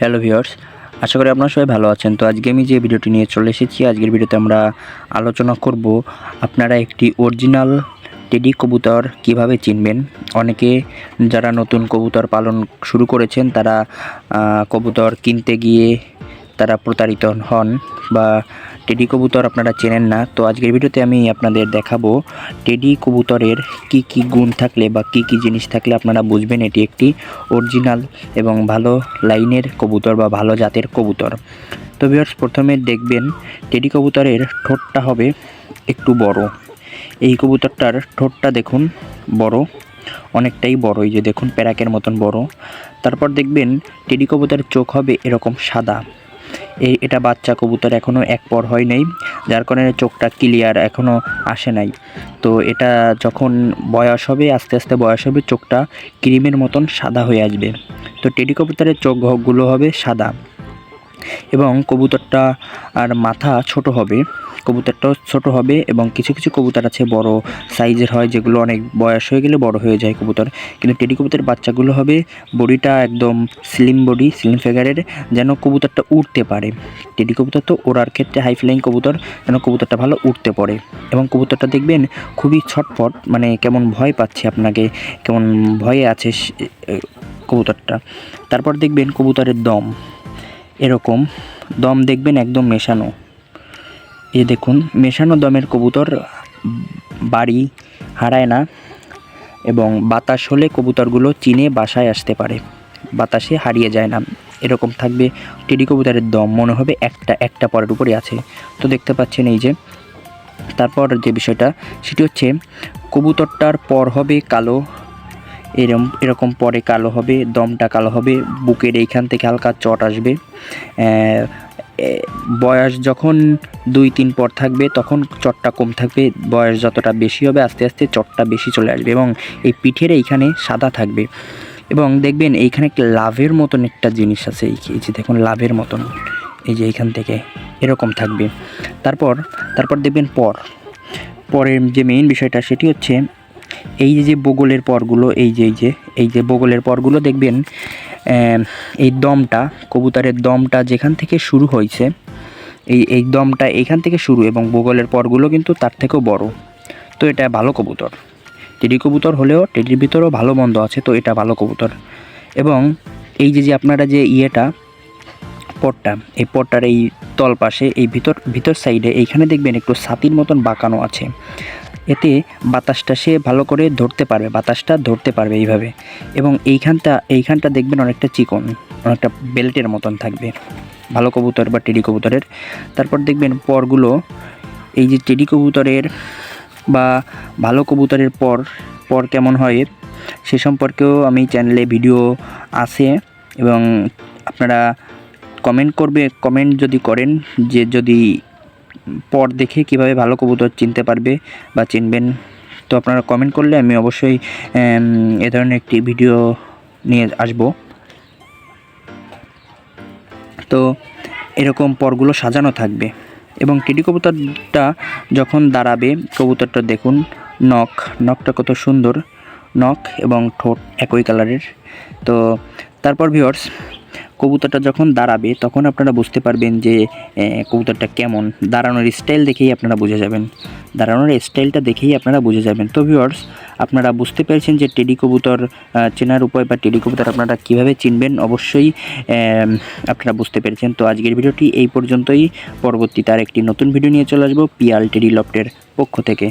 Hello viewers, আশা করি আপনারা সবাই ভালো আছেন। তো আজকে আমি যে ভিডিওটি নিয়ে চলে এসেছি, আজকের ভিডিওতে আমরা আলোচনা করব আপনারা একটি অরিজিনাল টেডি কবুতর কীভাবে চিনবেন? অনেকে যারা নতুন কবুতর পালন শুরু করেছেন, তারা কবুতর কিনতে গিয়ে তারা প্রতারিত হন বা টেডি কবুতর আপনারা চেনেন না, তো আজকের ভিডিওতে আমি আপনাদের দেখাবো টেডি কবুতরের কি কি গুণ থাকলে বা কি কি জিনিস থাকলে আপনারা বুঝবেন এটি একটি অরিজিনাল এবং ভালো লাইনের কবুতর বা ভালো জাতের কবুতর। তো ভিউয়ার্স, প্রথমে দেখবেন টেডি কবুতরের ঠোঁটটা হবে একটু বড়। এই কবুতরটার ঠোঁটটা দেখুন বড়, অনেকটাই বড়, এই যে দেখুন প্যারাকের মতন বড়। তারপর দেখবেন টেডি কবুতরের চোখ হবে এরকম সাদা। এই, এটা বাচ্চা কবুতর এখনও এক পর হয় নাই, যার কারণে চোখটা ক্লিয়ার এখনও আসে নাই। তো এটা যখন বয়স হবে, আস্তে আস্তে বয়স হবে, চোখটা ক্রিমের মতন সাদা হয়ে আসবে। তো টেডি কবুতরের চোখগুলো হবে সাদা। এবং কবুতরটা আর মাথা ছোট হবে। কবুতরটাও ছোট হবে এবং কিছু কিছু কবুতর আছে বড় সাইজের হয় যেগুলো অনেক বয়স হয়ে গেলে বড় হয়ে যায় কবুতর। কিন্তু টেডি কবুতরের বাচ্চাগুলো হবে, বডিটা একদম স্লিম বডি স্লিম ফিগারের যেন কবুতরটা উঠতে পারে। টেডি কবুতর তো ওড়ার ক্ষেত্রে হাই ফ্লাইং কবুতর, যেন কবুতরটা ভালো উঠতে পারে। এবং কবুতরটা দেখবেন খুবই ছটফট মানে কেমন ভয় পাচ্ছে আপনাকে, কেমন ভয়ে আছে কবুতরটা। তারপর দেখবেন কবুতরের দম। এরকম দম দেখবেন একদম মেশানো। এই দেখুন, মেশানো দমের কবুতর বাড়ি হারায় না এবং বাতাস হলে কবুতরগুলো চিনে বাসায় আসতে পারে। বাতাসে হারিয়ে যায় না। এরকম থাকবে টেডি কবুতরের দম, মনে হবে একটা একটা পরের উপরে আছে। তো দেখতে পাচ্ছেন এই যে, তারপর যে বিষয়টা, সেটি হচ্ছে কবুতরটার পর হবে কালো এরম, এরকম পরে কালো হবে, দমটা কালো হবে, বুকের এইখান থেকে হালকা চট আসবে। বয়স যখন দুই তিন পর থাকবে, তখন চটটা কম থাকবে, বয়স যতটা বেশি হবে, আস্তে আস্তে চটটা বেশি চলে আসবে এবং এই পিঠের এইখানে সাদা থাকবে। এবং দেখবেন এইখানে একটা লাভের মতন একটা জিনিস আছে, এই যে দেখুন, লাভের মতন। এই যে এইখান থেকে এরকম থাকবে। তারপর তারপর দেখবেন পর। পরের যে মেইন বিষয়টা, সেটি হচ্ছে এই যে বগলের পরগুলো, এই যে এই যে এই যে বগলের পরগুলো দেখবেন এই দমটা, কবুতরের দমটা যেখান থেকে শুরু হয়েছে, এই এই দমটা এইখান থেকে শুরু এবং বগলের পরগুলো কিন্তু তার থেকেও বড়। তো এটা ভালো কবুতর। টেডি কবুতর হলেও টেডির ভিতরেও ভালো মন্দ আছে, তো এটা ভালো কবুতর। এবং এই যে যে আপনারা যে ইয়েটা, পটটা, এই পটটার এই তল পাশে, এই ভিতর ভিতর সাইডে এইখানে দেখবেন একটু ছাতির মতন বাঁকানো আছে। এতে বাতাসটা সে ভালো করে ধরতে পারবে, বাতাসটা ধরতে পারবে এইভাবে। এবং এইখানটা এইখানটা দেখবেন অনেকটা চিকন, অনেকটা বেল্টের মতন থাকবে। ভালো কবুতর বা টেডি কবুতরের। তারপর দেখবেন পরগুলো, এই যে টেডি কবুতরের বা ভালো কবুতরের পর পর কেমন হয়, সে সম্পর্কেও আমি চ্যানেলে ভিডিও আছে। এবং আপনারা কমেন্ট করবে কমেন্ট যদি করেন, যে যদি পর দেখে কীভাবে ভালো কবুতর চিনতে পারবে বা চিনবেন। তো আপনারা কমেন্ট করলে আমি অবশ্যই এ ধরনের একটি ভিডিও নিয়ে আসব। তো এরকম পরগুলো সাজানো থাকবে এবং টেডি কবুতরটা যখন দাঁড়াবে, কবুতরটা দেখুন, নখ, নখটা কত সুন্দর, নখ এবং ঠোঁট একই কালারের তো তারপর ভিওর্স কবুতরটা যখন দাঁড়াবে, তখন আপনারা বুঝতে পারবেন যে কবুতরটা কেমন। দাঁড়ানোর স্টাইল দেখেই আপনারা বুঝে যাবেন। দাঁড়ানোর স্টাইলটা দেখেই আপনারা বুঝে যাবেন। তো ভিওর্স আপনারা বুঝতে পেরেছেন যে টেডি কবুতর চেনার উপায় বা টেডি কবুতর আপনারা কীভাবে চিনবেন? অবশ্যই আপনারা বুঝতে পেরেছেন। তো আজকের ভিডিওটি এই পর্যন্তই। পরবর্তীতে আর একটি নতুন ভিডিও নিয়ে চলে আসব পিয়াল টেডি লফটের পক্ষ থেকে।